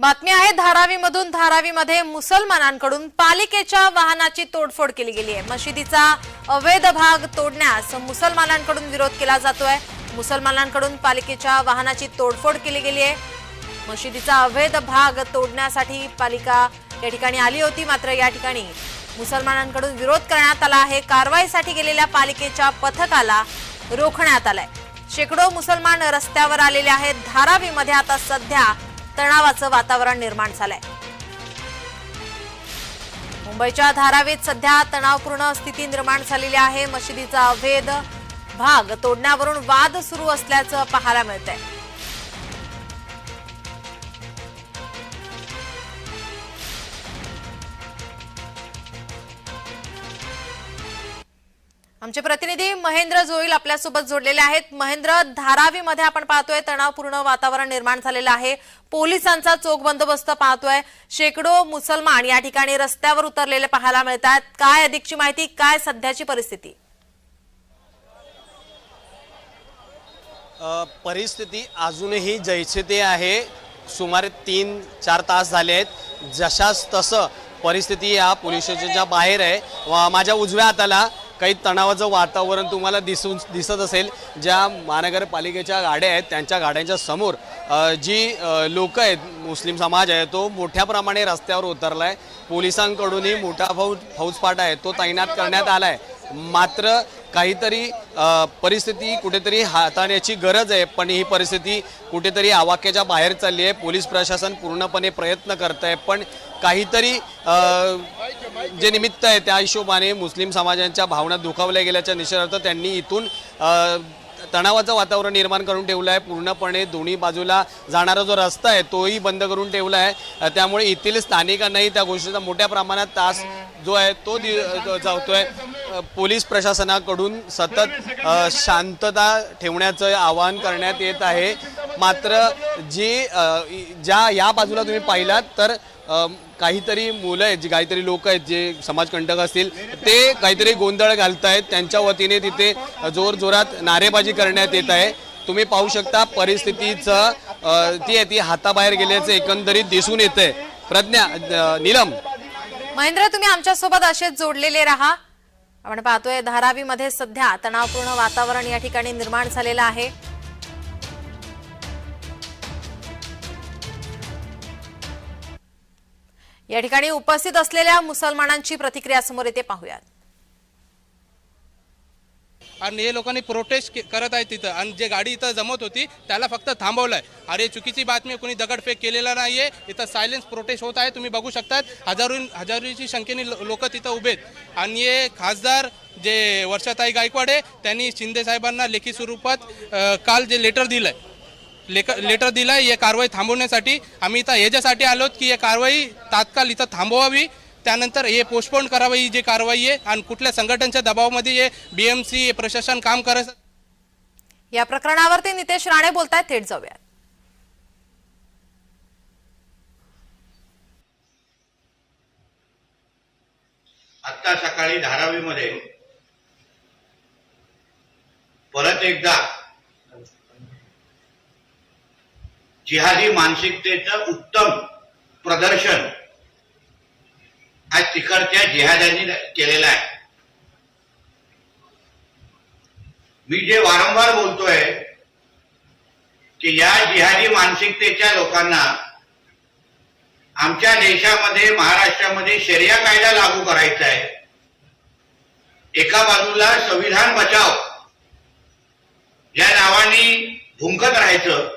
बातमी आहे धारावीमधून धारावीमध्ये मुसलमानांकडून पालिकेच्या वाहनाची तोडफोड केली गेली आहे. मशिदीचा अवैध भाग तोडण्यास मुसलमानांकडून विरोध केला जातोय. मुसलमानांकडून पालिकेच्या वाहनाची तोडफोड केली गेली आहे. मशिदीचा अवैध भाग तोडण्यासाठी पालिका या ठिकाणी आली होती मात्र या ठिकाणी मुसलमानांकडून विरोध करण्यात आला आहे. कारवाईसाठी गेलेल्या पालिकेच्या पथकाला रोखण्यात आलंय. शेकडो मुसलमान रस्त्यावर आलेले आहेत. धारावीमध्ये आता सध्या तणावाचं वातावरण निर्माण झालंय. मुंबईच्या धारावीत सध्या तणावपूर्ण स्थिती निर्माण झालेली आहे. मशिदीचा अवैध भाग तोडण्यावरून वाद सुरू असल्याचं पाहायला मिळतंय. आमचे प्रतिनिधी महेंद्र जोईल आपल्यासोबत जोडलेले आहेत. महेंद्र धारावीमध्ये आपण पाहतोय तणावपूर्ण वातावरण निर्माण झालेलं आहे. पोलिसांचा चोख बंदोबस्त पाहतोय. शेकडो मुसलमान या ठिकाणी रस्त्यावर उतरलेले पाहायला मिळतात. काय अधिकची माहिती काय सध्याची परिस्थिती? परिस्थिती अजूनही जैसे ते आहे. सुमारे तीन चार तास झाले आहेत. जशास तसं परिस्थिती या पोलीस स्टेशनच्या बाहेर आहे. व माझ्या उजव्या हाताला काही तणावाचं वातावरण तुम्हाला दिसून दिसत असेल. ज्या महानगरपालिकेच्या गाड्या आहेत त्यांच्या गाड्यांच्या समोर जी लोक आहेत मुस्लिम समाज आहे तो मोठ्या प्रमाणे रस्त्यावर उतरला आहे पोलिसांकडूनही मोठा फौज फौजफाटा आहे तो तैनात करण्यात आला आहे मात्र काहीतरी परिस्थिती कुठेतरी हाताळण्याची गरज आहे पण ही परिस्थिती कुठेतरी आवाक्याच्या बाहेर चालली आहे. पोलीस प्रशासन पूर्णपणे प्रयत्न करत आहे पण काहीतरी जे निमित्त आहे त्या हिशोबाने मुस्लिम समाजांच्या भावना दुखावल्या गेल्याच्या निषेधार्थ त्यांनी इथून तणावाचं वातावरण निर्माण करून ठेवलं आहे पूर्णपणे दोन्ही बाजूला जाणारा जो रस्ता आहे तोही बंद करून ठेवला आहे त्यामुळे येथील स्थानिकांनाही त्या गोष्टीचा मोठ्या प्रमाणात त्रास जो आहे तो दि जातोय. पोलीस प्रशासनाकडून सतत शांतता ठेवण्याचं आवाहन करण्यात येत आहे. मात्र जी ज्या या बाजूला तुम्ही पाहिलात तर काहीतरी मुलं आहेत जी काहीतरी लोक आहेत जे समाजकंटक असतील ते काहीतरी गोंधळ घालतायत. त्यांच्या वतीने तिथे जोर जोरात नारेबाजी करण्यात येत आहे. तुम्ही पाहू शकता परिस्थितीचं ती आहे ती हाताबाहेर गेल्याचं एकंदरीत दिसून येतंय. प्रज्ञा नीलम. महेंद्र तुम्ही आमच्यासोबत असेच जोडलेले राहा. आपण पाहतोय धारावीमध्ये सध्या तणावपूर्ण वातावरण या ठिकाणी निर्माण झालेलं आहे. या ठिकाणी उपस्थित असलेल्या मुसलमानांची प्रतिक्रिया समोर येते. पाहूयात. आणि हे लोकांनी प्रोटेस्ट करत आहे तिथं आणि जे गाडी इथं जमत होती त्याला फक्त थांबवलंय. अरे चुकीची बातमी कुणी कोणी दगडफेक केलेला नाहीये. इथं सायलेन्स प्रोटेस्ट होत आहे तुम्ही बघू शकतात. हजारो हजारोची संख्येने लोक तिथं उभे आहेत. आणि हे खासदार जे वर्षाताई गायकवाड आहे त्यांनी शिंदे साहेबांना लेखी स्वरूपात काल जे लेटर दिलंय लेख लेटर दिलाय हे कारवाई थांबवण्यासाठी. आम्ही इथं ह्याच्यासाठी आलोत की हे कारवाई तात्काळ इथं थांबवावी. त्यानंतर हे पोस्टपोन करावी ही जी कारवाई आहे आणि कुठल्या संघटनेच्या दबावामध्ये हे बीएमसी प्रशासन काम करत या प्रकरणावरती नितेश राणे बोलतायत थेट जाऊयात. आत्ता सकाळी धारावीमध्ये परत एकदा जिहादी मानसिकतेचं उत्तम प्रदर्शन आज तिकडच्या जिहाद्यांनी केलेलं आहे. मी जे वारंवार बोलतोय की या जिहादी मानसिकतेच्या लोकांना आमच्या देशामध्ये महाराष्ट्रामध्ये शर्या कायदा लागू करायचा आहे. एका बाजूला संविधान बचाव या नावाने भुंकत राहायचं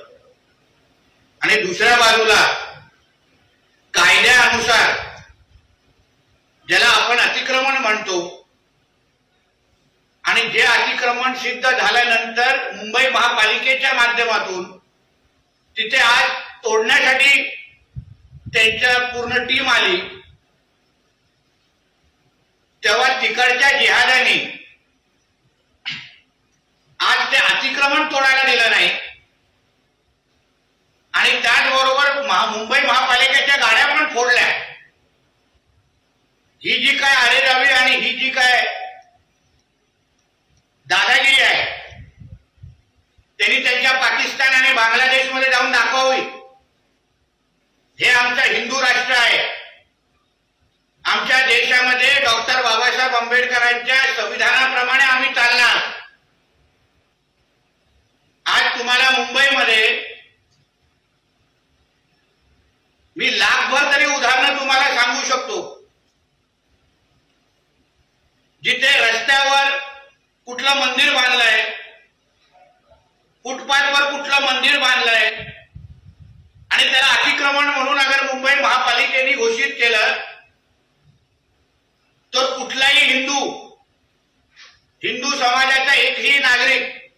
आणि दुसऱ्या बाजूला कायद्यानुसार ज्याला आपण अतिक्रमण म्हणतो आणि जे अतिक्रमण सिद्ध झाल्यानंतर मुंबई महापालिकेच्या माध्यमातून तिथे आज तोडण्यासाठी त्यांच्या पूर्ण टीम आली तेव्हा तिकडच्या जे आज ते अतिक्रमण तोडायला दिलं नाही आणि त्याचबरोबर महा मुंबई महापालिकेच्या गाड्या पण फोडल्या ही जी काय आरेरावी आणि ही जी काय मंदिर बांधलंय. आणि त्याला अतिक्रमण म्हणून अगर मुंबई महापालिकेने घोषित केलं तर कुठलाही हिंदू हिंदू समाजाचा एकही नागरिक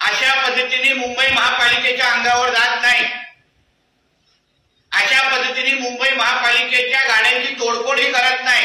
अशा पद्धतीने मुंबई महापालिकेच्या अंगावर जात नाही. अशा पद्धतीने मुंबई महापालिकेच्या गाड्यांची तोडफोड ही करत नाही.